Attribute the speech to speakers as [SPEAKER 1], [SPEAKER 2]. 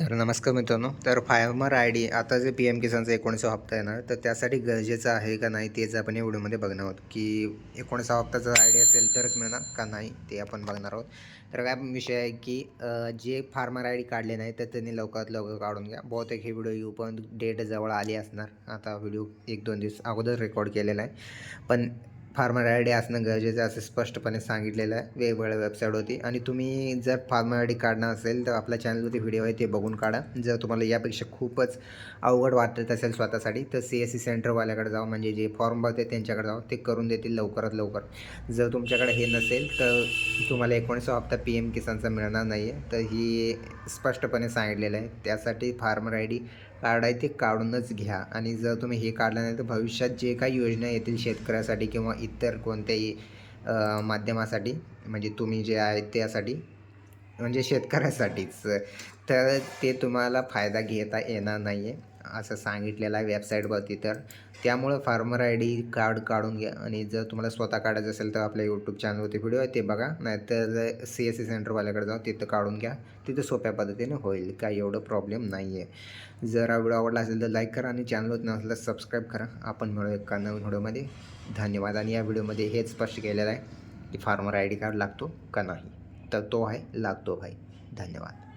[SPEAKER 1] तर नमस्कार मित्रांनो तर फार्मर आय डी आता जे पी एम किसानचा एकोणीसा हप्ता येणार तर त्यासाठी गरजेचं आहे का नाही तेच आपण या व्हिडिओमध्ये बघणार आहोत. की एकोणीसा जर आय डी असेल तरच मिळणार का नाही ते आपण बघणार आहोत. तर काय विषय आहे की जे फार्मर आय डी काढले नाही तर त्यांनी लवकरात लवकर काढून घ्या. बहुतेक हे व्हिडिओ येऊ पण डेट जवळ आली असणार. आता व्हिडिओ एक दोन दिवस अगोदर रेकॉर्ड केलेला आहे. पण फार्मर आय डी असणं गरजेचं आहे असं स्पष्टपणे सांगितलेलं आहे. वेगवेगळ्या वेबसाईटवरती आणि तुम्ही जर फार्मर आय डी काढणं असेल तर आपल्या चॅनलवरती व्हिडिओ आहे ते बघून काढा. जर तुम्हाला यापेक्षा खूपच अवघड वाटत असेल स्वतःसाठी तर सी एस सी सेंटरवाल्याकडे जाऊ म्हणजे जे फॉर्म भरते त्यांच्याकडे जाऊ ते करून देतील लवकरात लवकर. जर तुमच्याकडे हे नसेल तर तुम्हाला एकोणीसवा हप्ता पी एम किसानचा मिळणार नाही आहे तर ही स्पष्टपणे सांगितलेलं आहे. त्यासाठी फार्मर आय डी कार्ड आहे ते काढूनच घ्या. आणि जर तुम्ही हे काढलं नाही तर भविष्यात जे काही योजना येतील शेतकऱ्यासाठी किंवा इतर कोणत्याही माध्यमासाठी म्हणजे तुम्ही जे आहे त्यासाठी म्हणजे शेतकऱ्यासाठीच. तर ते तुम्हाला फायदा घेता येणार नाही आहे असं सांगितलेलं आहे वेबसाईटवरती तर त्यामुळं फार्मर आय डी कार्ड काढून घ्या आणि जर तुम्हाला स्वतः काढायचं असेल तर आपल्या यूट्यूब चॅनलवरती व्हिडिओ आहे ते बघा. नाहीतर सी एस सी सेंटरवाल्याकडे जाऊन तिथं काढून घ्या. तिथं सोप्या पद्धतीने होईल काय एवढं प्रॉब्लेम नाही आहे जर हा व्हिडिओ आवडला असेल तर लाईक करा आणि चॅनलवर नसलं तर सबस्क्राईब करा. आपण मिळू एका नवीन व्हिडिओमध्ये. धन्यवाद. आणि या व्हिडिओमध्ये हेच स्पष्ट केलेलं आहे की फार्मर आय डी कार्ड लागतो का नाही? तर तो आहे लागतो भाई. धन्यवाद.